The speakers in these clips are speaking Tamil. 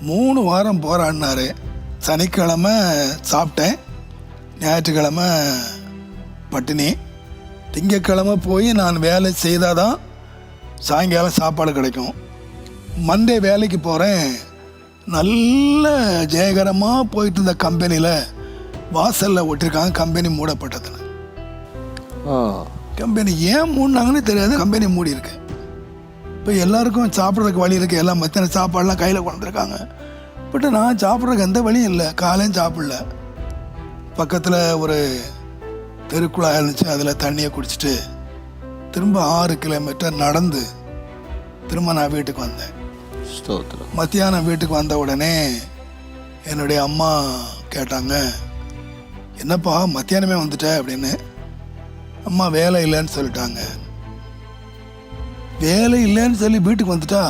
மூணு வாரம் போராடினாரு. சனிக்கிழமை சாப்பிட்டேன். ஞாயிற்றுக்கிழமை பட்டினி. திங்கக்கிழமை போய் நான் வேலை செய்தால் தான் சாயங்காலம் சாப்பாடு கிடைக்கும். மண்டே வேலைக்கு போகிறேன் நல்ல ஜெயகரமாக போயிட்டு இருந்த கம்பெனியில் வாசலில் ஒட்டிருக்காங்க. கம்பெனி மூடப்பட்டதுன்னு. கம்பெனி ஏன் மூடினாங்கன்னு தெரியாது. கம்பெனி மூடி இருக்கு இப்போ எல்லாருக்கும் சாப்பிட்றதுக்கு வழி இருக்குது எல்லாம் மத்தியான சாப்பாடுலாம் கையில் கொண்டு வந்திருக்காங்க பட் நான் சாப்பிட்றதுக்கு எந்த வழியும் இல்லை. காலையும் சாப்பிடல. பக்கத்தில் ஒரு தெருக்குழாய் இருந்துச்சு. அதில் தண்ணியை குடிச்சிட்டு திரும்ப ஆறு கிலோமீட்டர் நடந்து திரும்ப நான் வீட்டுக்கு வந்தேன். மத்தியானம் வீட்டுக்கு வந்த உடனே என்னுடைய அம்மா கேட்டாங்க என்னப்பா மத்தியானமே வந்துட்ட? அப்படின்னு. அம்மா வேலை இல்லைன்னு சொல்லிட்டாங்க. வேலை இல்லைன்னு சொல்லி வீட்டுக்கு வந்துட்டா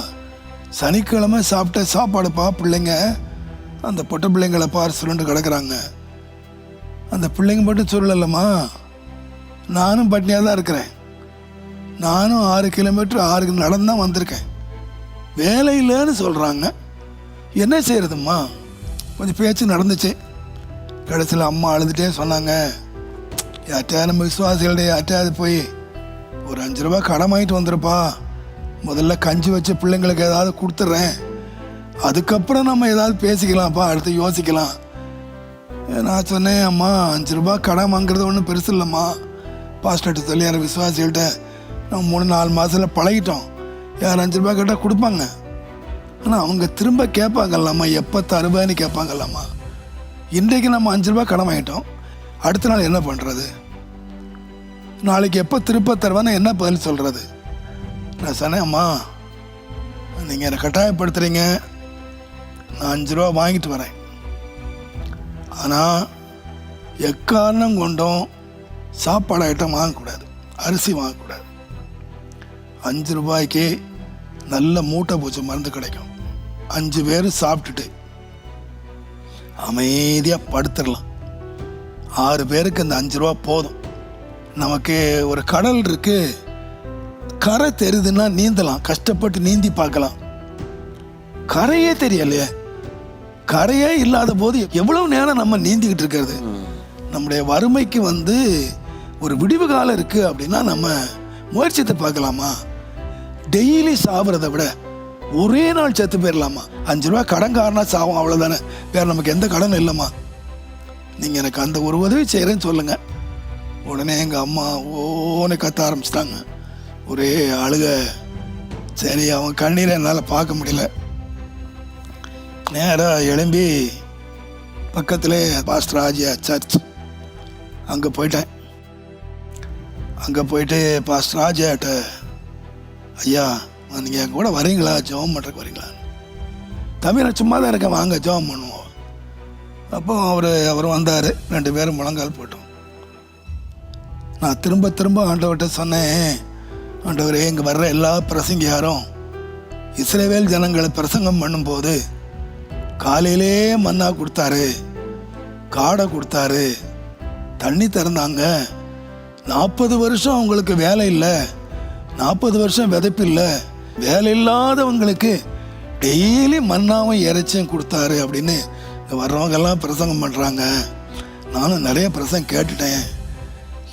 சனிக்கிழமை சாப்பிட்ட சாப்பாடுப்பா பிள்ளைங்க. அந்த பொட்ட பிள்ளைங்களை பார் சொல்லிட்டு கிடக்குறாங்க. அந்த பிள்ளைங்க மட்டும் சொல்லலம்மா நானும் பட்னியாக தான் இருக்கிறேன். நானும் ஆறு கிலோமீட்டர் ஆறு நடந்து தான் வந்திருக்கேன். வேலை இல்லைன்னு சொல்கிறாங்க என்ன செய்கிறதும்மா கொஞ்சம் பேச்சு நடந்துச்சு. கடைசியில் அம்மா அழுதுகிட்டே சொன்னாங்க. யார்ட்டையா நம்ம விசுவாசிகளுடைய யார்ட்டையாவது போய் ஒரு அஞ்சு ரூபா கடன் வாங்கிட்டு வந்துருப்பா. முதல்ல கஞ்சி வச்ச பிள்ளைங்களுக்கு ஏதாவது கொடுத்துட்றேன் அதுக்கப்புறம் நம்ம ஏதாவது பேசிக்கலாம்ப்பா அடுத்து யோசிக்கலாம். நான் சொன்னேன் அம்மா அஞ்சு ரூபா கடன் வாங்குறது ஒன்றும் பெருசு இல்லைம்மா. பாஸ்டர்கிட்ட சொல்லி யார் விசுவாசிகள்கிட்ட நம்ம மூணு நாலு மாதத்தில் பழகிட்டோம். யார் அஞ்சு ரூபா கேட்டால் கொடுப்பாங்க. ஆனால் அவங்க திரும்ப கேட்பாங்கல்லாமா எப்போ தருபான்னு கேட்பாங்கல்லாமா இன்றைக்கு நம்ம அஞ்சு ரூபா கடன் வாங்கிட்டோம். அடுத்த நாள் என்ன பண்ணுறது நாளைக்கு எப்போ திருப்ப தருவான்னு என்ன பதில் சொல்கிறது நான் சொன்னேன் அம்மா நீங்கள் என்னை கட்டாயப்படுத்துகிறீங்க நான் அஞ்சு ரூபா வாங்கிட்டு வரேன். ஆனால் எக்காரணம் கொண்டும் சாப்பாடு ஐட்டம் வாங்கக்கூடாது. அரிசி வாங்கக்கூடாது. அஞ்சு ரூபாய்க்கு நல்ல மூட்டை பூச்சி மருந்து கிடைக்கும். அஞ்சு பேர் சாப்பிட்டுட்டு அமைதியாக படுத்துடலாம். ஆறு பேருக்கு அந்த அஞ்சு ரூபா போதும். நமக்கு ஒரு கடல் இருக்குது கரை தெரியுதுன்னா நீந்தலாம் கஷ்டப்பட்டு நீந்தி பார்க்கலாம். கரையே தெரியலையே. கரையே இல்லாத போது எவ்வளவு நேரம் நம்ம நீந்திக்கிட்டு இருக்கிறது? நம்முடைய வறுமைக்கு வந்து ஒரு விடிவு காலம் இருக்கு அப்படின்னா நம்ம முயற்சித்து பார்க்கலாமா? டெய்லி சாப்பிட்றத விட ஒரே நாள் செத்து போயிடலாமா அஞ்சு ரூபா கடன்காரனா சாவும் அவ்வளோதானே வேற நமக்கு எந்த கடனும் இல்லைம்மா. நீங்கள் எனக்கு அந்த ஒரு உதவி செய்கிறேன்னு சொல்லுங்கள் உடனே எங்கள் அம்மா ஓன்னு கத்த ஆரம்பிச்சிட்டாங்க. ஒரே அழுக. சரி அவன் கண்ணீரை என்னால் பார்க்க முடியல. நேராக எழும்பி பக்கத்திலே பாஸ்டர் ஆஜியா சர்ச். அங்கே போயிட்டேன். அங்கே போயிட்டு பாஸ்டர் ராஜாட்ட ஐயா நீங்கள் என் கூட வரீங்களா? ஜெபம் பண்ணுறதுக்கு வரீங்களா? தம்பி நான் சும்மா தான் இருக்கேன். வாங்க ஜெபம் பண்ணுவோம். அப்போ அவர் அவர் வந்தார். ரெண்டு பேரும் முழங்கால் போட்டோம். நான் திரும்ப திரும்ப ஆண்டவர்கிட்ட சொன்னேன் ஆண்டவரே இங்கே வர்ற எல்லா பிரசங்கியாரும் இஸ்ரேவேல் ஜனங்களை பிரசங்கம் பண்ணும்போது காலையிலே மன்னா கொடுத்தாரு காடை கொடுத்தாரு தண்ணி திறந்தாங்க. நாற்பது வருஷம் அவங்களுக்கு வேலை இல்லை நாற்பது வருஷம் விதைப்பு இல்லை வேலை இல்லாதவங்களுக்கு டெய்லி மண்ணாவும் இறைச்சியும் கொடுத்தாரு அப்படின்னு இங்க வர்றவங்கெல்லாம் பிரசங்கம் பண்ணுறாங்க நானும் நிறைய பிரசங்கம் கேட்டுட்டேன்.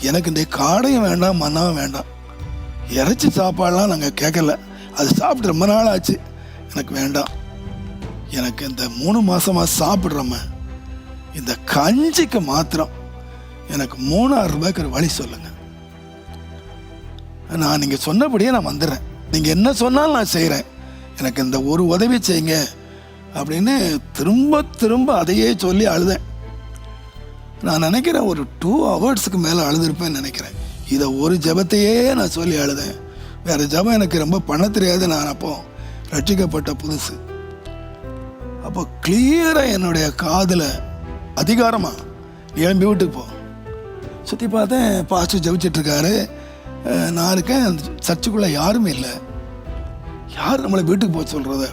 எனக்கு இந்த காடையும் வேண்டாம் மண்ணாவும் வேண்டாம். இறைச்சி சாப்பாடெலாம் நாங்கள் கேட்கல அது சாப்பிட்டு ரொம்ப நாள் ஆச்சு எனக்கு வேண்டாம். எனக்கு இந்த மூணு மாதமாக சாப்பிட்றோம இந்த கஞ்சிக்கு மாத்திரம் எனக்கு மூணாயிரம் ரூபாய்க்கு ஒரு வழி சொல்லுங்கள் நான் நீங்கள் சொன்னபடியே நான் வந்துடுறேன் நீங்கள் என்ன சொன்னாலும் நான் செய்கிறேன் எனக்கு இந்த ஒரு உதவி செய்யுங்க அப்படின்னு திரும்ப திரும்ப அதையே சொல்லி அழுதேன். நான் நினைக்கிறேன் ஒரு டூ ஹவர்ஸுக்கு மேலே அழுதுருப்பேன்னு நினைக்கிறேன். இதை ஒரு ஜெபத்தையே நான் சொல்லி அழுதேன். வேறு ஜெபம் எனக்கு ரொம்ப பண்ண தெரியாது நான் அப்போ ரட்சிக்கப்பட்ட புதுசு. அப்போ கிளியராக என்னுடைய காதில் அதிகாரமாக எழும்பி வீட்டுக்கு போ. சுற்றி பார்த்தேன் பாஸ்டர் ஜபிச்சிட்ருக்காரு நான் இருக்கேன் அந்த சர்ச்சுக்குள்ளே யாருமே இல்லை. யார் நம்மளை வீட்டுக்கு போக சொல்கிறது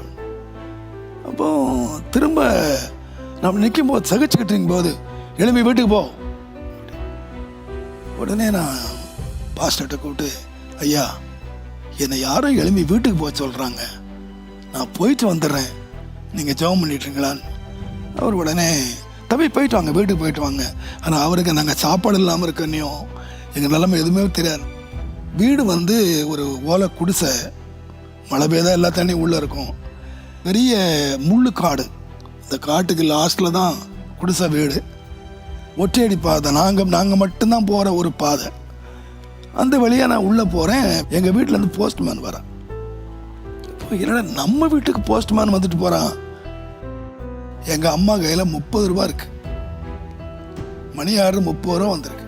அப்போ திரும்ப நம்ம நிற்கும் போது சகிச்சுக்கிட்டு போது எழும்பி வீட்டுக்கு போ. உடனே நான் பாஸ்டர்கிட்ட கூப்பிட்டு ஐயா என்னை யாரும் எழும்பி வீட்டுக்கு போக சொல்கிறாங்க நான் போயிட்டு வந்துடுறேன். நீங்கள் ஜெபம் பண்ணிட்டுருங்களான்னு. அவர் உடனே தம்பி போயிட்டு வாங்க வீட்டுக்கு போயிட்டு வாங்க. ஆனால் அவருக்கு நாங்கள் சாப்பாடு இல்லாமல் இருக்கனையும் எங்கள் நிலமை எதுவுமே தெரியாது. வீடு வந்து ஒரு ஓலை குடிசை. மழை பெய்தா எல்லா தண்ணியும் உள்ளே இருக்கும். பெரிய முள்ளு காடு. இந்த காட்டுக்கு லாஸ்ட்டில் தான் குடிசை வீடு. ஒற்றையடி பாதை. நாங்கள் நாங்கள் மட்டும்தான் போகிற ஒரு பாதை. அந்த வழியாக நான் உள்ளே போகிறேன் எங்கள் வீட்டிலேருந்து போஸ்ட்மேன் வரேன். இப்போ என்னடா நம்ம வீட்டுக்கு போஸ்ட்மேன் வந்துட்டு போகிறான் எங்கள் அம்மா கையில் முப்பது ரூபா இருக்கு. மணி ஆர்டர் முப்பது ரூபா வந்திருக்கு.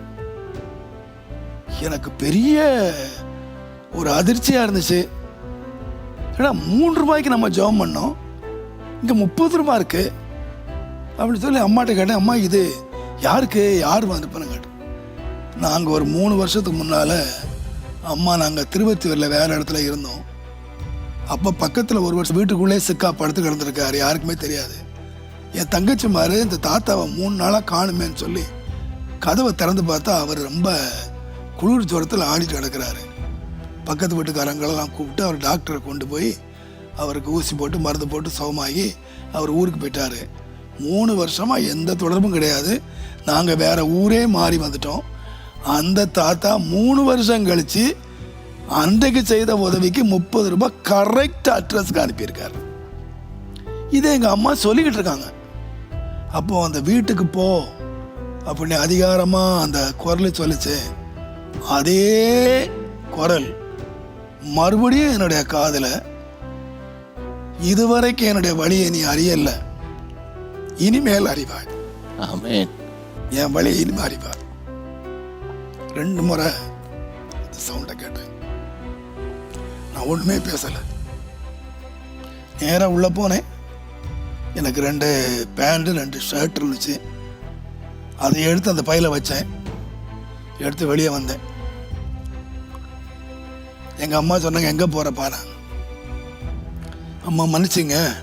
எனக்கு பெரிய ஒரு அதிர்ச்சியாக இருந்துச்சு. ஏன்னா மூணு ரூபாய்க்கு நம்ம ஜெபம் பண்ணோம். இங்கே முப்பது ரூபா இருக்கு. அப்படின்னு சொல்லி அம்மாட்ட கேட்டேன் அம்மா இது யாருக்கு? யார் அனுப்புன்னு கேட்டேன் நாங்கள் ஒரு மூணு வருஷத்துக்கு முன்னால் அம்மா நாங்கள் திருவத்தூரில் வேறு இடத்துல இருந்தோம். அப்போ பக்கத்தில் ஒரு வருஷம் வீட்டுக்குள்ளே சிக்கா படுத்து கிடந்திருக்காரு யாருக்குமே தெரியாது. என் தங்கச்சி மாதிரி இந்த தாத்தாவை மூணு நாளாக காணுமேன்னு சொல்லி கதவை திறந்து பார்த்தா அவர் ரொம்ப குளிர் ஜுரத்தில் ஆடிட்டு கிடக்கிறாரு. பக்கத்து வீட்டுக்காரங்களெல்லாம் கூப்பிட்டு அவர் டாக்டரை கொண்டு போய் அவருக்கு ஊசி போட்டு மருந்து போட்டு சுகமாகி அவர் ஊருக்கு போயிட்டாரு. மூணு வருஷமாக எந்த தொடர்பும் கிடையாது. நாங்கள் வேறு ஊரே மாறி வந்துட்டோம். அந்த தாத்தா மூணு வருஷம் கழிச்சு அன்றைக்கு செய்த உதவிக்கு முப்பது ரூபாய் கரெக்ட் அட்ரஸ்க்கு அனுப்பியிருக்காரு. இதை எங்கள் அம்மா சொல்லிக்கிட்டு இருக்காங்க. அப்போ அந்த வீட்டுக்கு போ அப்படின்னு அதிகாரமாக அந்த குரல் சொல்லிச்சு. அதே குரல் மறுபடியும் என்னுடைய காதில் இதுவரைக்கும் என்னுடைய வழியை நீ அறியல. இனிமேல் அறிவாய். ஆமென். என் வழியை இனிமே அறிவாய். ரெண்டு முறை அந்த சவுண்டை கேட்டேன். நான் ஒன்றுமே பேசலை. நேராக உள்ளே போனேன். எனக்கு ரெண்டு பேண்ட்டு ரெண்டு ஷர்ட் இருந்துச்சு. அதை எடுத்து அந்த பையில வச்சேன். எடுத்து வெளியே வந்தேன். எங்கள் அம்மா சொன்னாங்க எங்கே போகிற பாரு. அம்மா மன்னிச்சிங்க.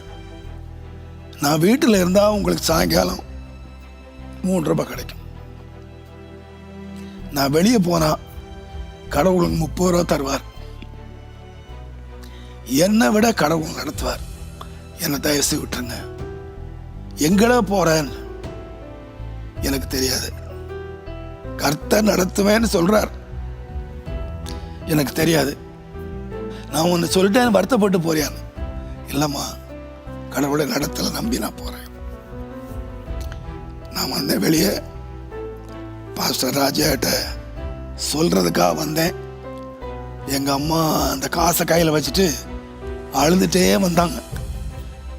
நான் வீட்டில் இருந்தால் உங்களுக்கு சாயங்காலம் மூன்று ரூபாய் கிடைக்கும். நான் வெளியே போனா கடவுளுக்கு முப்பது ரூபா தருவார். என்னை விட கடவுள் நடத்துவார். என்னை தயசி விட்டுருங்க. எங்கட போறேன்? எனக்கு தெரியாது. கர்த்தர் நடத்துவேன்னு சொல்றார். எனக்கு தெரியாது. நான் ஒன்று சொல்லிட்டேன் வருத்தப்பட்டு போறியான்னு இல்லைம்மா கடவுளை நடத்தலை நம்பி நான் போறேன். நான் வந்தேன் வெளியே. பாஸ்டர் ராஜாட்ட சொல்றதுக்காக வந்தேன். எங்க அம்மா அந்த காசை கையில் வச்சுட்டு அழுதுட்டே வந்தாங்க.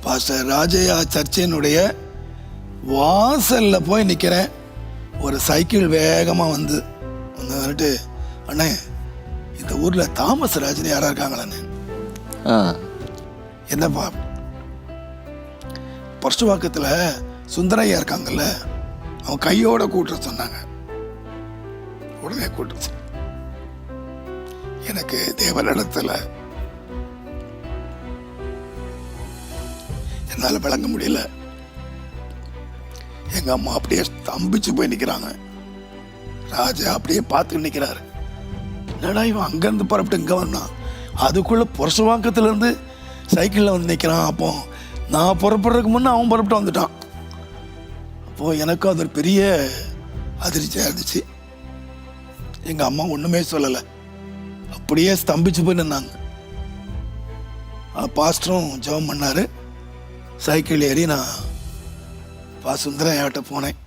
பாஸ்டர் ராஜையா சர்ச்சினுடைய வாசல்ல போய் நிற்கிறேன் ஒரு சைக்கிள் வேகமாக வந்து வந்து வந்துட்டு அண்ணே இந்த ஊரில் தாமஸ் ராஜன் யாரா இருக்காங்களாண்ணே என்னப்பா? பர்சுவாக்கத்தில் சுந்தரையா இருக்காங்கல்ல அவன் கையோட கூட்டுற சொன்னாங்க. உடனே கூட்டுச்சு. எனக்கு தேவனிடத்தில் என்னால் விளங்க முடியல. எங்க அம்மா அப்படியே ஸ்தம்பிச்சு போய் நிற்கிறாங்க ராஜா அப்படியே பார்த்து நிற்கிறாரு என்னடா இவன் அங்கேருந்து புறப்பட்டு இங்கே வந்தான்? அதுக்குள்ளே புரசவாக்கத்துலேருந்து சைக்கிளில் வந்து நிற்கிறான் அப்போ. நான் புறப்படுறதுக்கு முன்னே அவன் புறப்பட்டு வந்துட்டான். அப்போது எனக்கும் அது ஒரு பெரிய அதிர்ச்சியாக இருந்துச்சு. எங்கள் அம்மா ஒன்றுமே சொல்லலை. அப்படியே ஸ்தம்பிச்சு போய் நின்னாங்க பாஸ்டரும் ஜெபம் பண்ணார். சைக்கிள் ஏறி நான் பா சுந்தரம் என்கிட்ட போனேன்.